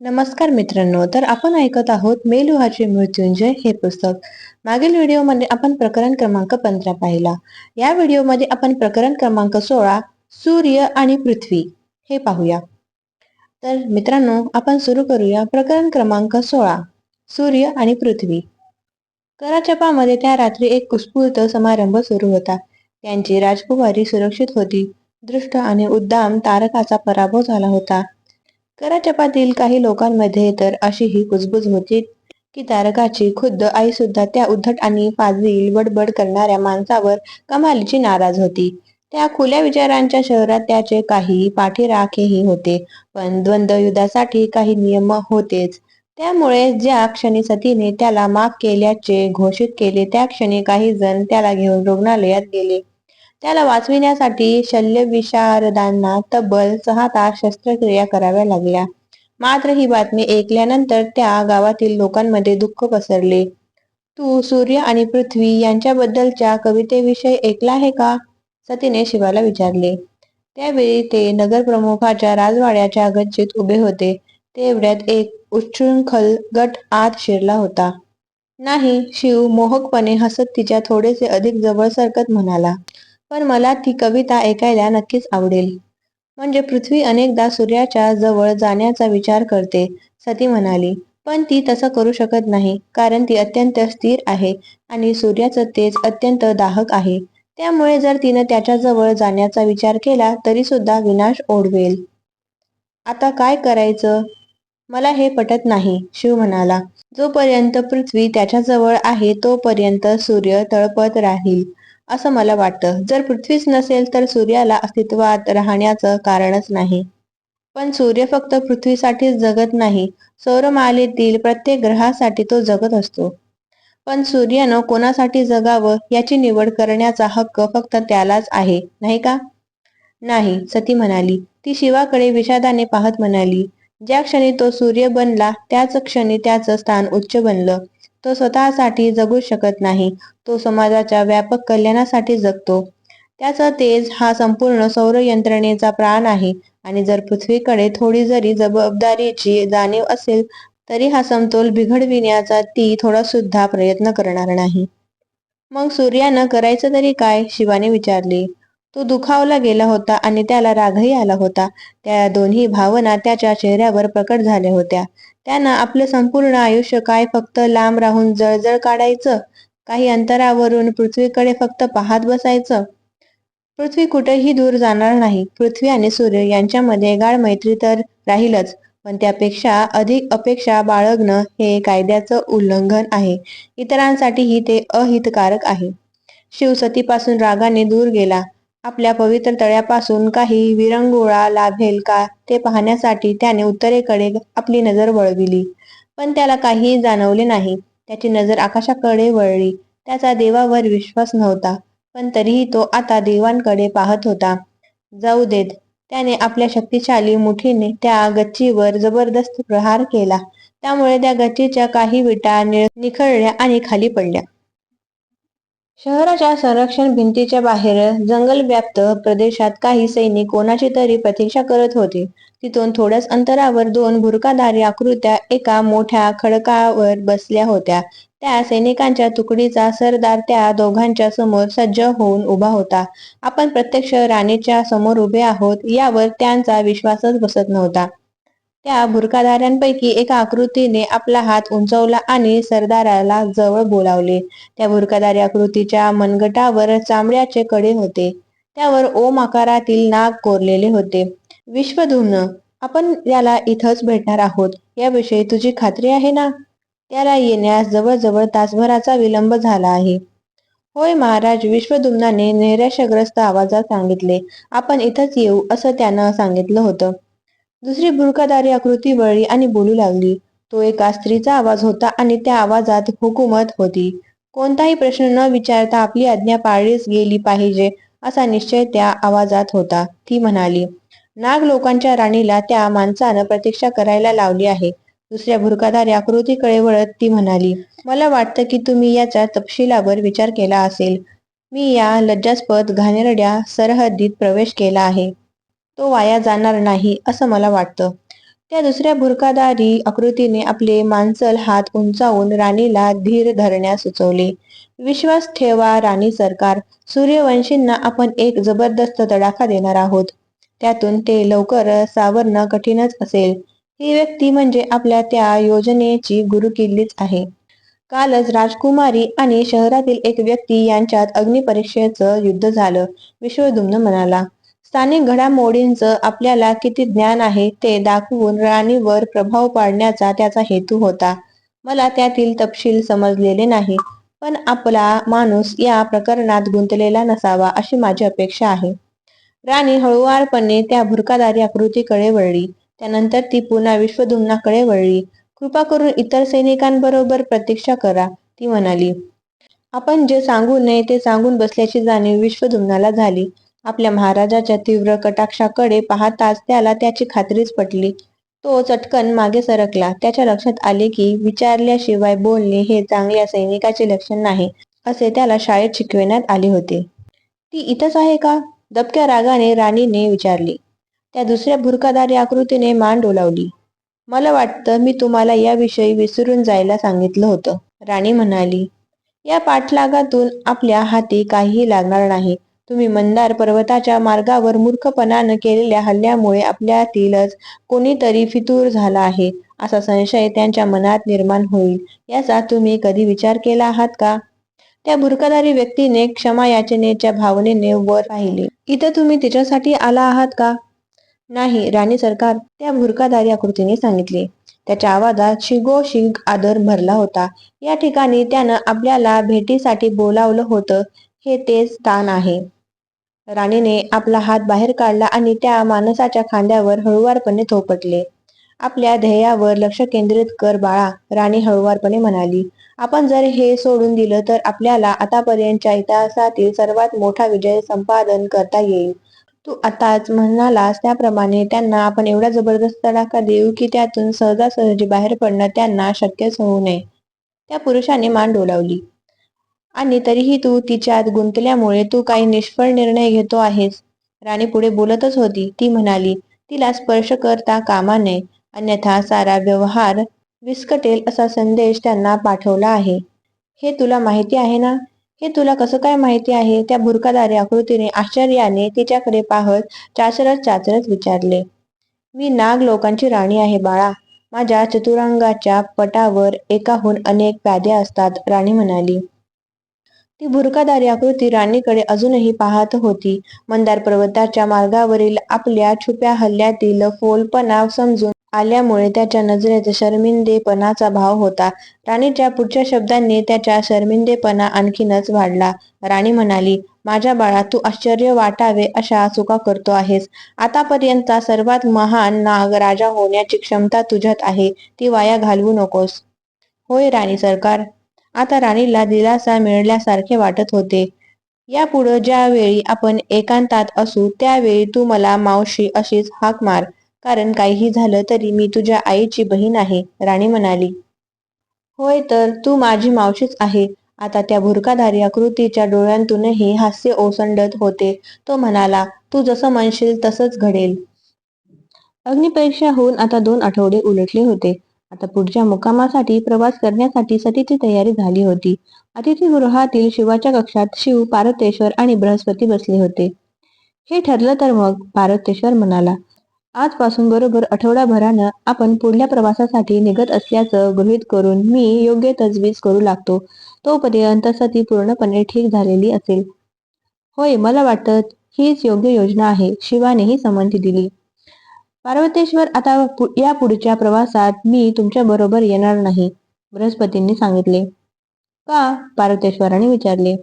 नमस्कार मित्रांनो तर आपण ऐकत आहोत मेलुहाचे मृत्युंजय हे पुस्तक. मागील व्हिडिओमध्ये आपण प्रकरण क्रमांक पंधरा पाहिला. या व्हिडिओमध्ये आपण प्रकरण क्रमांक सोळा सूर्य आणि पृथ्वी हे पाहूया. तर मित्रांनो आपण सुरू करूया प्रकरण क्रमांक सोळा सूर्य आणि पृथ्वी. कराचपामध्ये त्या रात्री एक उत्स्फूर्त समारंभ सुरू होता. त्यांची राजकुमारी सुरक्षित होती. दृष्ट आणि उद्दाम तारकाचा पराभव झाला होता. कराचपातील काही लोकांमध्ये तर अशी ही कुजबुज होती की तारकाची खुद्द आई सुद्धा त्या उद्धट आणि फाजील बडबड करणाऱ्या माणसावर कमालीची नाराज होती. त्या खुल्या विचारांच्या शहरात त्याचे काही पाठीराखेही होते पण द्वंद्व युद्धासाठी काही नियम होतेच. त्यामुळे ज्या क्षणी सतीने त्याला माफ केल्याचे घोषित केले त्या क्षणी काही जण त्याला घेऊन रुग्णालयात गेले. त्याला वाचविण्यासाठी शल्यविशारदांना तब्बल सहा तास शस्त्रक्रिया कराव्या लागल्या. मात्र ही बातमी ऐकल्यानंतर त्या गावातील लोकांमध्ये दुःख पसरले. तू सूर्य आणि पृथ्वी यांच्याबद्दलच्या कवितेविषयी ऐकला आहे का? सतीने शिवाला विचारले. त्यावेळी ते नगरप्रमुखाच्या राजवाड्याच्या गच्चीत उभे होते. तेवढ्यात एक उच्छृंखल गट आत शिरला होता. नाही शिव मोहकपणे हसत तिच्या थोडेसे अधिक जवळ सरकत म्हणाला. पण मला ती कविता ऐकायला नक्कीच आवडेल. म्हणजे पृथ्वी अनेकदा सूर्याच्या जवळ जाण्याचा विचार करते सती म्हणाली. पण ती तसं करू शकत नाही कारण ती अत्यंत स्थिर आहे आणि सूर्याचं तेज अत्यंत दाहक आहे. त्यामुळे जर तिनं त्याच्याजवळ जाण्याचा विचार केला तरी सुद्धा विनाश ओढवेल. आता काय करायचं? मला हे पटत नाही शिव म्हणाला. जोपर्यंत पृथ्वी त्याच्याजवळ आहे तोपर्यंत सूर्य तळपत राहील. असं मला वाटतं. जर पृथ्वीच नसेल तर सूर्याला अस्तित्वात राहण्याचं कारणच नाही. पण सूर्य फक्त पृथ्वीसाठीच जगत नाही. सौरमालेतील प्रत्येक ग्रहासाठी तो जगत असतो. पण सूर्यानं कोणासाठी जगावं याची निवड करण्याचा हक्क फक्त त्यालाच आहे नाही का? नाही सती म्हणाली. ती शिवाकडे विषादाने पाहत म्हणाली. ज्या क्षणी तो सूर्य बनला त्याच क्षणी त्याचं स्थान उच्च बनलं. तो स्वतःसाठी जगू शकत नाही. तो समाजाच्या व्यापक कल्याणासाठी जगतो. त्याचा तेज हा संपूर्ण सौर यंत्रणेचा प्राण आहे आणि जर पृथ्वीकडे थोडी जरी जबाबदारीची जाणीव असेल तरी हा समतोल बिघडविण्याचा ती थोडा सुद्धा प्रयत्न करणार नाही. मग सूर्यानं करायचं तरी काय? शिवाने विचारले. तो दुखावला गेला होता आणि त्याला रागही आला होता. त्या दोन्ही भावना त्याच्या चेहऱ्यावर प्रकट झाल्या होत्या. त्यानं आपलं संपूर्ण आयुष्य काय फक्त लांब राहून जळजळ काढायचं? काही अंतरावरून पृथ्वीकडे फक्त पाहत बसायचं? पृथ्वी कुठेही दूर जाणार नाही. पृथ्वी आणि सूर्य यांच्यामध्ये गाढ मैत्री तर राहीलच पण त्यापेक्षा अधिक अपेक्षा बाळगणं हे कायद्याचं उल्लंघन आहे. इतरांसाठीही ते अहितकारक आहे. शिवसतीपासून रागाने दूर गेला. आपल्या पवित्र तळ्यापासून काही विरंगुळा लाभेल का ते पाहण्यासाठी त्याने उत्तरेकडे आपली नजर वळविली. पण त्याला काहीही जाणवले नाही. त्याची नजर आकाशाकडे वळली. त्याचा देवावर विश्वास नव्हता. पण तरीही तो आता देवांकडे पाहत होता. जाऊ देत. त्याने आपल्या शक्तिशाली मुठीने त्या गच्चीवर जबरदस्त प्रहार केला. त्यामुळे त्या गच्चीच्या काही विटा निखळल्या आणि खाली पडल्या. शहराच्या संरक्षण भिंतीच्या बाहेर जंगलव्याप्त प्रदेशात काही सैनिक कोणाची तरी प्रतीक्षा करत होते. तिथून थोड्याच अंतरावर दोन भुरकाधारी आकृत्या एका मोठ्या खडकावर बसल्या होत्या. त्या सैनिकांच्या तुकडीचा सरदार त्या दोघांच्या समोर सज्ज होऊन उभा होता. आपण प्रत्यक्ष राणीच्या समोर उभे आहोत यावर त्यांचा विश्वासच बसत नव्हता. त्या भुरकाधाऱ्यांपैकी एका आकृतीने आपला हात उंचवला आणि सरदाराला जवळ बोलावले. त्या भुरकाधारी आकृतीच्या मनगटावर चांबड्याचे कडे होते. त्यावर ओम आकारातील नाग कोरलेले होते. विश्वधुम्न आपण याला इथंच भेटणार आहोत. याविषयी तुझी खात्री आहे ना? त्याला येण्यास जवळजवळ तासभराचा विलंब झाला आहे. होय महाराज विश्वदुम्नाने नैराश्यग्रस्त आवाजात सांगितले. आपण इथंच येऊ असं त्यानं सांगितलं होतं. दुसरी बुरकादारी आकृती वळली आणि बोलू लागली. तो एका स्त्रीचा आवाज होता आणि त्या आवाजात हुकूमत होती. कोणताही प्रश्न न विचारता आपली आज्ञा पाळलीच गेली पाहिजे असा निश्चय त्या आवाजात होता. ती म्हणाली नाग लोकांच्या राणीला त्या माणसानं प्रतीक्षा करायला लावली आहे. दुसऱ्या भुरकादारी आकृतीकडे वळत ती म्हणाली मला वाटतं की तुम्ही याचा तपशिलावर विचार केला असेल. मी या लज्जास्पद घाणेरड्या सरहद्दीत प्रवेश केला आहे. तो वाया जाणार नाही असं मला वाटतं. त्या दुसऱ्या भुरकादारी आकृतीने आपले मांसल हात उंचावून राणीला धीर धरण्यास सुचवले. विश्वास ठेवा राणी सरकार सूर्यवंशींना आपण एक जबरदस्त तडाखा देणार आहोत. त्यातून ते लवकर सावरणं कठीणच असेल. ही व्यक्ती म्हणजे आपल्या त्या योजनेची गुरुकिल्लीच आहे. कालच राजकुमारी आणि शहरातील एक व्यक्ती यांच्यात अग्निपरीक्षेचं युद्ध झालं विश्वदुम्न म्हणाला. स्थानिक घडामोडींचं आपल्याला किती ज्ञान आहे ते दाखवून राणीवर प्रभाव पाडण्याचा त्याचा हेतू होता. मला त्यातील तपशील समजलेले नाही पण आपला माणूस या प्रकरणात गुंतलेला नसावा अशी माझी अपेक्षा आहे. राणी हळुवारपणे त्या भुरकादारी आकृतीकडे वळली त्यानंतर ती पुन्हा विश्वधुम्नाकडे वळली. कृपा करून इतर सैनिकांबरोबर प्रतीक्षा करा ती म्हणाली. आपण जे सांगू नये ते सांगून बसल्याची जाणीव विश्वधुम्नाला झाली. आपल्या महाराजाच्या तीव्र कटाक्षाकडे पाहताच त्याला त्याची खात्रीच पटली. तो चटकन मागे सरकला. त्याच्या लक्षात आले की विचारल्याशिवाय बोलणे हे चांगल्या सैनिकाचे लक्षण नाही असे त्याला शाळेत शिकविण्यात आले होते. ती इथंच आहे का? दबक्या रागाने राणीने विचारली. त्या दुसऱ्या भुरकादारी आकृतीने मान डोलावली. मला वाटतं मी तुम्हाला याविषयी विसरून जायला सांगितलं होतं. राणी म्हणाली. या पाठलागातून आपल्या हाती काहीही लागणार नाही. तुम्ही मंदार पर्वताच्या मार्गावर मूर्खपणानं केलेल्या हल्ल्यामुळे आपल्यातीलच कोणीतरी फितूर झाला आहे असा संशय त्यांच्या मनात निर्माण होईल. याचा तुम्ही कधी विचार केला आहात का? त्या बुरकादारी व्यक्तीने क्षमा याचनेच्या भावनेने वर पाहिले. इथं तुम्ही तिच्यासाठी आला आहात का? नाही राणी सरकार त्या भुरकादारी आकृतीने सांगितले. त्याच्या आवाजात शिगो शिग आदर भरला होता. या ठिकाणी त्यानं आपल्याला भेटीसाठी बोलावलं होतं. हे तेच स्थान आहे. राणीने आपला हात बाहेर काढला आणि त्या माणसाच्या खांद्यावर हळुवारपणे थोपटले. आपल्या ध्येयावर लक्ष केंद्रित कर बाळा राणी हळुवारपणे म्हणाली. आपण जर हे सोडून दिलं तर आपल्याला आतापर्यंतच्या इतिहासातील सर्वात मोठा विजय संपादन करता येईल. तू आताच म्हणालास त्याप्रमाणे त्यांना आपण एवढा जबरदस्त तडाखा देऊ की त्यातून सहजासहजी बाहेर पडणं त्यांना शक्यच होऊ नये. त्या पुरुषाने मान डोलावली. आणि तरीही तू तिच्यात गुंतल्यामुळे तू काही निष्फळ निर्णय घेतो आहेस. राणी पुढे बोलतच होती. ती म्हणाली तिला स्पर्श करता कामा नये. अन्यथा सारा व्यवहार विस्कटेल असा संदेश त्यांना पाठवला आहे. हे तुला माहिती आहे ना? हे तुला कसं काय माहिती आहे? त्या भुरकादारी आकृतीने आश्चर्याने तिच्याकडे पाहत चाचरत चाचरत विचारले मी नाग लोकांची राणी आहे बाळा. माझ्या चतुरंगाच्या पटावर एकाहून अनेक प्याद्या असतात राणी म्हणाली. ती भुरकादारी आकृती राणीकडे अजूनही पाहत होती. मंदार पर्वताच्या मार्गावरील आपल्या छुप्या हल्ल्यातील फोलपणा समजून आल्यामुळे त्याच्या नजरेत शर्मिंदेपणाचा भाव होता. राणीच्या पुढच्या शब्दांनी त्याच्या शर्मिंदेपणा आणखीनच वाढला. राणी म्हणाली माझ्या बाळा तू आश्चर्य वाटावे अशा चुका करतो आहेस. आतापर्यंतचा सर्वात महान नाग राजा होण्याची क्षमता तुझ्यात आहे. ती वाया घालवू नकोस. होय राणी सरकार. आता राणीला दिलासा मिळाल्यासारखे वाटत होते. यापुढं ज्यावेळी आपण एकांतात असू त्यावेळी तू मला मावशी अशीच हाक मार. कारण काहीही झालं तरी मी तुझ्या आईची बहीण आहे राणी म्हणाली. होय तर तू माझी मावशीच आहे. आता त्या भुरकाधारी आकृतीच्या डोळ्यांतूनही हास्य ओसंडत होते. तो म्हणाला तू जसं म्हणशील तसंच घडेल. अग्निपरीक्षा होऊन आता दोन आठवडे उलटले होते. आता पुढच्या मुक्कामासाठी प्रवास करण्यासाठी सतीची तयारी झाली होती. अतिथीगृहातील शिवाच्या कक्षात शिव पार्वतेश्वर आणि बृहस्पती बसले होते. हे ठरलं तर मग पार्वतेश्वर म्हणाला आजपासून बरोबर आठवडाभरानं आपण पुढल्या प्रवासासाठी निघत असल्याचं गृहीत करून मी योग्य तजवीज करू लागतो. तोपर्यंत सती पूर्णपणे ठीक झालेली असेल. होय मला वाटतं हीच योग्य योजना आहे. शिवानेही संमती दिली. पार्वतेश्वर आता या पुढच्या प्रवासात मी तुमच्या बरोबर येणार नाही बृहस्पतींनी सांगितले. का? पार्वतेश्वराने विचारले.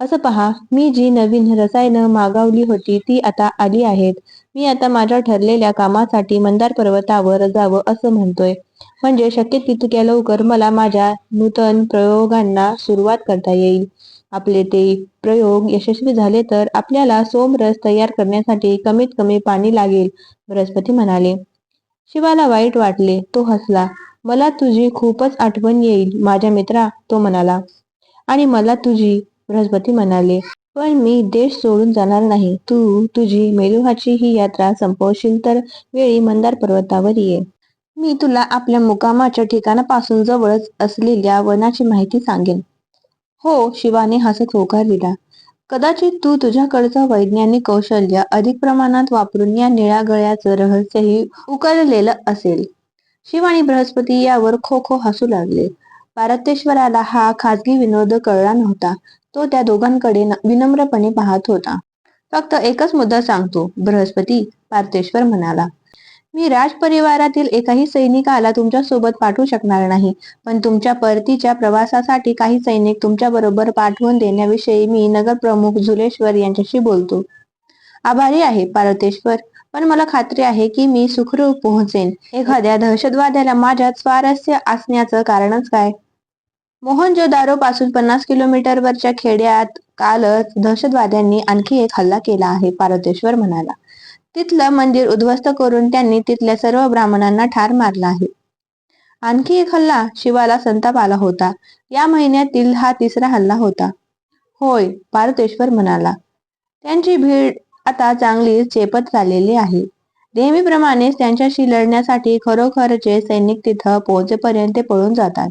असं पहा मी जी नवीन रसायनं मागवली होती ती आता आली आहेत. मी आता माझ्या ठरलेल्या कामासाठी मंदार पर्वतावर जावं असं म्हणतोय. म्हणजे शक्य तितक्या लवकर मला माझ्या नूतन प्रयोगांना सुरुवात करता येईल. आपले ते प्रयोग यशस्वी झाले तर आपल्याला सोमरस तयार करण्यासाठी कमीत कमी पाणी लागेल बृहस्पती म्हणाले. शिवाला वाईट वाटले तो हसला. मला तुझी खूपच आठवण येईल माझ्या मित्रा तो म्हणाला. आणि मला तुझी बृहस्पती म्हणाले. पण मी देश सोडून जाणार नाही. तू तुझी मेलुहाची ही यात्रा संपवशील तर वेळी मंदार पर्वतावर ये. मी तुला आपल्या मुकामाच्या ठिकाणापासून जवळच असलेल्या वनाची माहिती सांगेन. हो शिवाने हसत होकार दिला. कदाचित तू तुझ्याकडचं वैज्ञानिक कौशल्य अधिक प्रमाणात वापरून या निळ्या गळ्याचं रहस्यही उकललेलं असेल. शिव आणि बृहस्पती यावर खो खो हसू लागले. पारतेश्वराला हा खाजगी विनोद कळला नव्हता. तो त्या दोघांकडे न- विनम्रपणे पाहत होता. फक्त एकच मुद्दा सांगतो बृहस्पती पारतेश्वर म्हणाला. मी राजपरिवारातील एकाही सैनिकाला तुमच्यासोबत पाठवू शकणार नाही. पण तुमच्या परतीच्या प्रवासासाठी काही सैनिक तुमच्या बरोबर पाठवून देण्याविषयी मी नगर प्रमुख झुलेश्वर यांच्याशी बोलतो. आभारी आहे पार्वतेश्वर. पण मला खात्री आहे की मी सुखरूप पोहोचेन. एखाद्या दहशतवाद्याला माझ्यात स्वारस्य असण्याचं कारणच काय? मोहनजोदारो पासून पन्नास किलोमीटरवरच्या खेड्यात कालच दहशतवाद्यांनी आणखी एक हल्ला केला आहे पार्वतेश्वर म्हणाला. तिथलं मंदिर उद्ध्वस्त करून त्यांनी तिथल्या सर्व ब्राह्मणांना ठार मारला आहे. आणखी एक हल्ला शिवाला संताप आला होता. या महिन्यातील हा तिसरा हल्ला होता. होय पारतेश्वर म्हणाला. त्यांची भीड आता चांगली चेपत चाललेली आहे. नेहमीप्रमाणेच त्यांच्याशी लढण्यासाठी खरोखरचे सैनिक तिथं पोहोचेपर्यंत पळून जातात.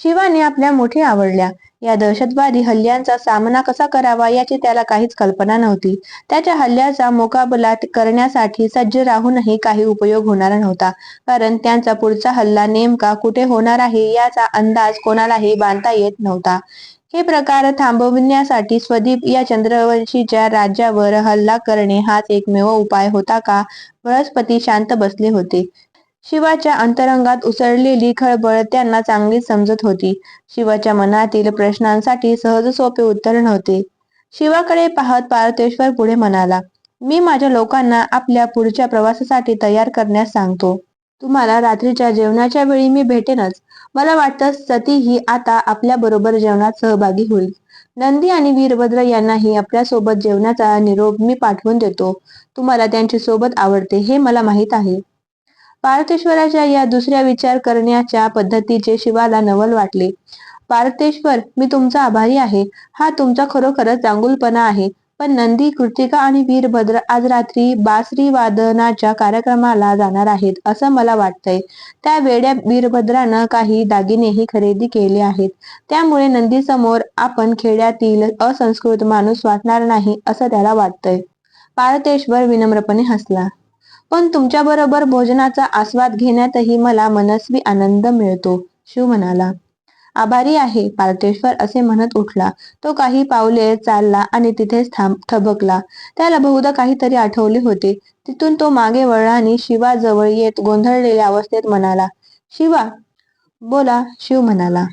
शिवाने आपल्या मोठी आवडल्या. या दहशतवादी हल्ल्यांचा सामना कसा करावा याची त्याला काहीच कल्पना नव्हती. त्याच्या हल्ल्याचा मुकाबला करण्यासाठी सज्ज राहूनही काही उपयोग होणार नव्हता. कारण त्यांचा पुढचा हल्ला नेमका कुठे होणार आहे याचा अंदाज कोणालाही बांधता येत नव्हता. हे प्रकार थांबविण्यासाठी स्वदीप या चंद्रवंशीच्या राज्यावर हल्ला करणे हाच एकमेव उपाय होता का? बृहस्पती शांत बसले होते. शिवाच्या अंतरंगात उसळलेली खळबळ त्यांना चांगलीच समजत होती. शिवाच्या मनातील प्रश्नांसाठी सहज सोपे उत्तर नव्हते. शिवाकडे पाहत पार्वतेश्वर पुढे म्हणाला मी माझ्या लोकांना आपल्या पुढच्या प्रवासासाठी तयार करण्यास सांगतो. तुम्हाला रात्रीच्या जेवणाच्या वेळी मी भेटेनच. मला वाटतं सती ही आता आपल्या बरोबर जेवणात सहभागी होईल. नंदी आणि वीरभद्र यांनाही आपल्यासोबत जेवणाचा निरोप मी पाठवून देतो. तुम्हाला त्यांची सोबत आवडते हे मला माहीत आहे. पार्थेश्वराच्या या दुसऱ्या विचार करण्याच्या पद्धतीचे शिवाला नवल वाटले. पार्थेश्वर मी तुमचा आभारी आहे. हा तुमचा खरोखरच चांगुलपणा आहे. पण नंदी कृतिका आणि वीरभद्र आज रात्री बासरी वादनाच्या कार्यक्रमाला जाणार आहेत असं मला वाटतंय. त्या वेड्या वीरभद्रानं काही दागिनेही खरेदी केले आहेत. त्यामुळे नंदीसमोर आपण खेड्यातील असंस्कृत माणूस वाटणार नाही असं त्याला वाटतंय. पारतेश्वर विनम्रपणे हसला. पण तुमच्याबरोबर भोजनाचा आस्वाद घेण्यातही मला मनस्वी आनंद मिळतो शिव म्हणाला. आभारी आहे पार्टेश्वर असे म्हणत उठला. तो काही पावले चालला आणि तिथेच थांब थबकला त्याला बहुधा काहीतरी आठवले होते. तिथून तो मागे वळला आणि शिवाजवळ येत गोंधळलेल्या अवस्थेत म्हणाला शिवा. बोला शिव म्हणाला.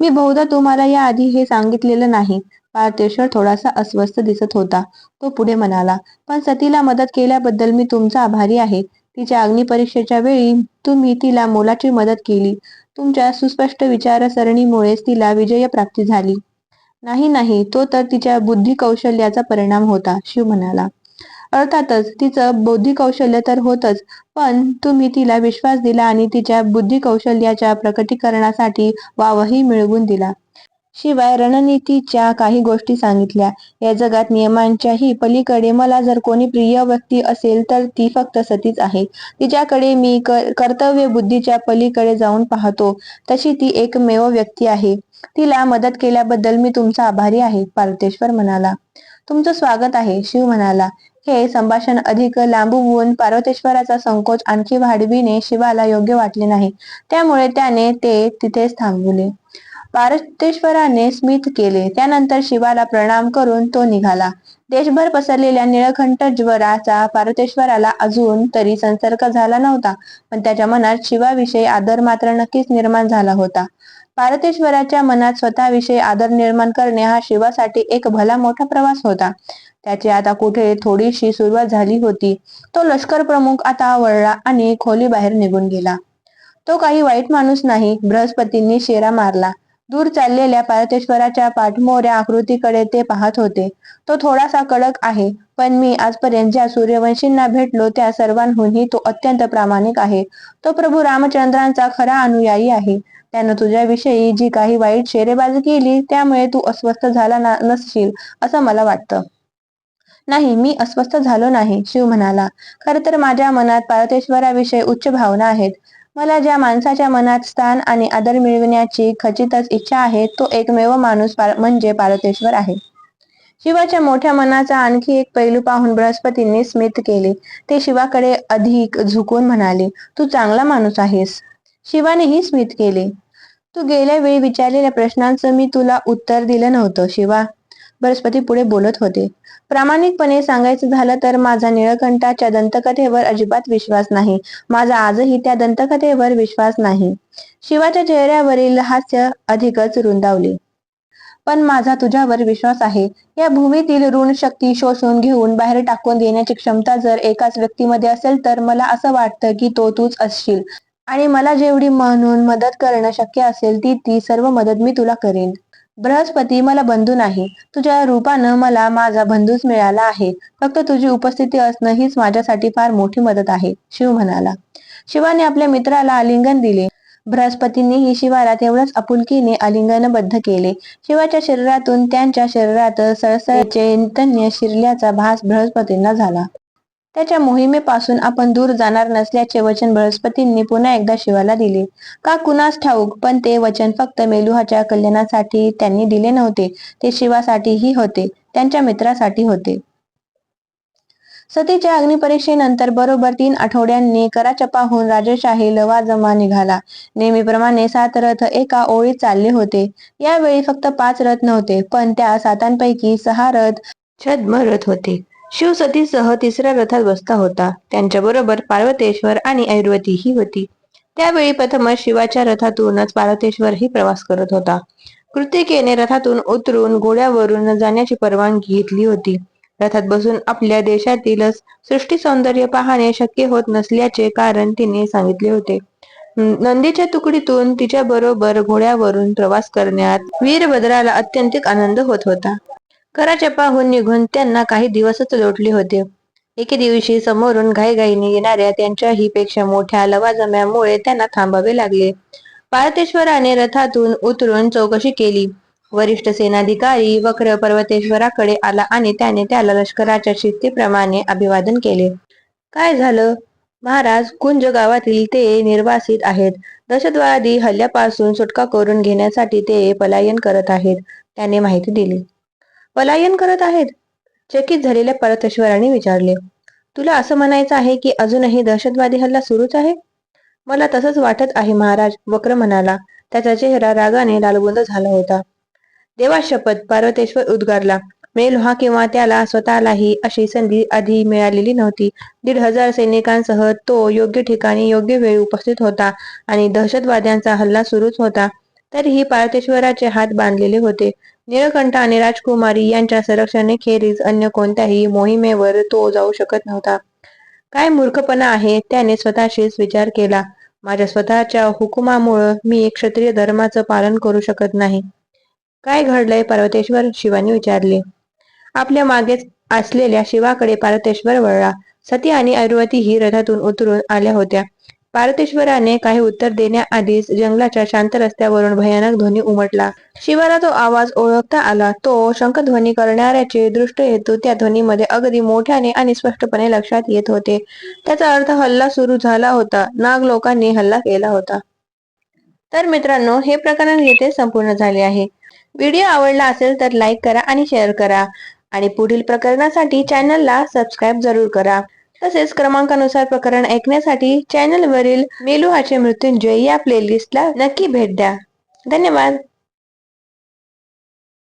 मी बहुधा तुम्हाला याआधी हे सांगितलेलं नाही. पार्टेश्वर थोडासा अस्वस्थ दिसत होता. तो पुढे म्हणाला पण सतीला मदत केल्याबद्दल मी तुमचा आभारी आहे. तिच्या अग्निपरीक्षेच्या वेळी तुम्ही तिला मोलाची मदत केली. तुमच्या सुस्पष्ट विचारसरणीमुळेच तिला विजय प्राप्ती झाली. नाही नाही तो तर तिच्या बुद्धी कौशल्याचा परिणाम होता शिव म्हणाला. अर्थातच तिचं बौद्धिक कौशल्य तर होतच पण तुम्ही तिला विश्वास दिला आणि तिच्या बुद्धी कौशल्याच्या प्रकटीकरणासाठी वावही मिळवून दिला. शिवाय रणनीतीच्या काही गोष्टी सांगितल्या. या जगात नियमांच्याही पलीकडे मला जर कोणी प्रिय व्यक्ती असेल तर ती फक्त सतीच आहे. तिच्याकडे मी कर्तव्य बुद्धीच्या पलीकडे जाऊन पाहतो. तशी ती एकमेव व्यक्ती आहे. तिला मदत केल्याबद्दल मी तुमचा आभारी आहे पार्वतेश्वर म्हणाला. तुमचं स्वागत आहे शिव म्हणाला. हे संभाषण अधिक लांबवून पार्वतेश्वराचा संकोच आणखी वाढविणे शिवाला योग्य वाटले नाही. त्यामुळे त्याने ते तिथेच थांबवले. पारतेश्वराने स्मित केले. त्यानंतर शिवाला प्रणाम करून तो निघाला. देशभर पसरलेल्या निळकंठ ज्वराचा पारतेश्वराला अजून तरी संसर्ग झाला नव्हता पण त्याच्या मनात शिवाविषयी आदर मात्र नक्कीच निर्माण झाला होता. पारतेश्वराच्या मनात स्वतःविषयी आदर निर्माण करणे हा शिवासाठी एक भला मोठा प्रवास होता. त्याची आता कुठे थोडीशी सुरुवात झाली होती. तो लष्कर प्रमुख आता वळला आणि खोली बाहेर निघून गेला. तो काही वाईट माणूस नाही बृहस्पतींनी शेरा मारला. दूर चाललेल्या पारतेश्वराच्या पाठमोऱ्या आकृतीकडे ते पाहत होते. तो थोडासा कडक आहे पण मी आजपर्यंत ज्या सूर्यवंशींना भेटलो त्या सर्वांहूनही तो अत्यंत प्रामाणिक आहे. तो प्रभू रामचंद्रांचा खरा अनुयायी आहे. त्यानं तुझ्याविषयी जी काही वाईट शेरेबाजी केली त्यामुळे तू अस्वस्थ झाला ना- नसशील असं मला वाटतं. नाही मी अस्वस्थ झालो नाही शिव म्हणाला. खर तर माझ्या मनात पारतेश्वराविषयी उच्च भावना आहेत. मला ज्या माणसाच्या मनात स्थान आणि आदर मिळविण्याची खचितच इच्छा आहे तो एकमेव माणूस पार- म्हणजे पार्वतेश्वर आहे. शिवाच्या मोठ्या मनाचा आणखी एक पैलू पाहून बृहस्पतींनी स्मित केले. ते शिवाकडे अधिक झुकून म्हणाले तू चांगला माणूस आहेस. शिवानेही स्मित केले. तू गेल्या वेळी विचारलेल्या प्रश्नांचं मी तुला उत्तर दिलं नव्हतं शिवा. बृहस्पती पुढे बोलत होते. प्रामाणिकपणे सांगायचं झालं तर माझा निळकंठाच्या दंतकथेवर अजिबात विश्वास नाही. माझा आजही त्या दंतकथेवर विश्वास नाही. शिवाच्या चेहऱ्यावरील हास्य अधिकच रुंदावले. पण माझा तुझ्यावर विश्वास आहे. या भूमीतील ऋण शक्ती शोषून घेऊन बाहेर टाकून देण्याची क्षमता जर एकाच व्यक्तीमध्ये असेल तर मला असं वाटतं की तो तूच असशील. आणि मला जेवढी म्हणून मदत करणं शक्य असेल ती ती सर्व मदत मी तुला करेन. बृहस्पती मला बंधू नाही. तुझ्या रूपानं मला माझा बंधूच मिळाला आहे. फक्त तुझी उपस्थिती असणं हीच माझ्यासाठी फार मोठी मदत आहे शिव म्हणाला. शिवाने आपल्या मित्राला आलिंगन दिले. बृहस्पतींनीही शिवाला तेवढंच आपुलकीने आलिंगनबद्ध केले. शिवाच्या शरीरातून त्यांच्या शरीरात सळसळ चैतन्य शिरल्याचा भास बृहस्पतींना झाला. त्याच्या मोहिमेपासून आपण दूर जाणार नसल्याचे वचन बृहस्पतींनी पुन्हा एकदा शिवाला दिले. का कुणास ठाऊक पण ते वचन फक्त मेलुहाच्या कल्याणासाठी त्यांनी दिले नव्हते. ते शिवासाठीही होते त्यांच्या मित्रासाठी होते. सतीच्या अग्निपरीक्षेनंतर बरोबर तीन आठवड्यांनी कराचपाहून राजेशाही लवाजमा निघाला. नेहमीप्रमाणे सात रथ एका ओळीत चालले होते. यावेळी फक्त पाच रथ नव्हते पण त्या सातांपैकी सहा रथ छद्म रथ होते. शिव सतीसह तिसऱ्या रथात बसता होता. त्यांच्या बरोबर पार्वतेश्वर आणि ऐरवती ही होती. त्यावेळी प्रथमच शिवाच्या रथातूनच पार्वतेश्वर ही प्रवास करत होता. कृतिकेने रथातून उतरून घोड्यावरून जाण्याची परवानगी घेतली होती. रथात बसून आपल्या देशातीलच सृष्टी सौंदर्य पाहणे शक्य होत नसल्याचे कारण तिने सांगितले होते. नंदीच्या तुकडीतून तिच्या बरोबर घोड्यावरून प्रवास करण्यात वीरभद्राला अत्यंतिक आनंद होत होता. कराच्या पाहून निघून त्यांना काही दिवसच लोटले होते. एके दिवशी समोरून घाईघाईने येणाऱ्या त्यांच्याही पेक्षा मोठ्या लवाजम्यामुळे त्यांना थांबावे लागले. पार्वतेश्वराने रथातून उतरून चौकशी केली. वरिष्ठ सेनाधिकारी वक्र पर्वतेश्वराकडे आला आणि त्याने त्याला लष्कराच्या शिस्तीप्रमाणे अभिवादन केले. काय झालं? महाराज कुंज गावातील ते निर्वासित आहेत. दहशतवादी हल्ल्यापासून सुटका करून घेण्यासाठी ते पलायन करत आहेत. त्याने माहिती दिली. पलायन करत आहेत? चकित झालेल्या परतेश्वराने विचारले तुला असं म्हणायचं आहे की अजूनही दहशतवादी हल्ला सुरूच आहे? मला तसंच वाटत आहे महाराज वक्र म्हणाला. त्याचा चेहरा रागाने लालबुंद झाला होता. देवा शपथ पार्वतेश्वर उद्गारला. मेलुहा किंवा त्याला स्वतःलाही अशी संधी आधी मिळालेली नव्हती. दीड हजार सैनिकांसह तो योग्य ठिकाणी योग्य वेळी उपस्थित होता आणि दहशतवाद्यांचा हल्ला सुरूच होता. तरीही पार्वतेश्वराचे हात बांधलेले होते. निळकंठ आणि राजकुमारी यांच्या संरक्षणेखेरीज अन्य कोणत्याही मोहिमेवर तो जाऊ शकत नव्हता. काय मूर्खपणा आहे? त्याने स्वतःशीच विचार केला. माझ्या स्वतःच्या हुकुमामुळं मी एक क्षत्रिय धर्माचं पालन करू शकत नाही. काय घडलंय? पार्वतेश्वर शिवाने विचारले. आपल्या मागेच असलेल्या शिवाकडे पार्वतेश्वर वळला. सती आणि ऐरवती ही रथातून उतरून आल्या होत्या. पारतेश्वराने काही उत्तर देण्याआधीच जंगलाच्या शांत रस्त्यावरून भयानक ध्वनी उमटला. शिवाला तो आवाज ओळखता आला. तो शंखध्वनी करणाऱ्याचे दृष्ट हेतू त्या ध्वनीमध्ये अगदी मोठ्याने आणि स्पष्टपणे लक्षात येत होते. त्याचा अर्थ हल्ला सुरू झाला होता. नाग लोकांनी हल्ला केला होता. तर मित्रांनो हे प्रकरण येथे संपूर्ण झाले आहे. व्हिडिओ आवडला असेल तर लाईक करा आणि शेअर करा. आणि पुढील प्रकरणासाठी चॅनलला सबस्क्राईब जरूर करा. तसेच क्रमांकानुसार प्रकरण ऐकण्यासाठी चॅनलवरील मेलुहाचे मृत्युंजय या प्लेलिस्टला नक्की भेट द्या. धन्यवाद.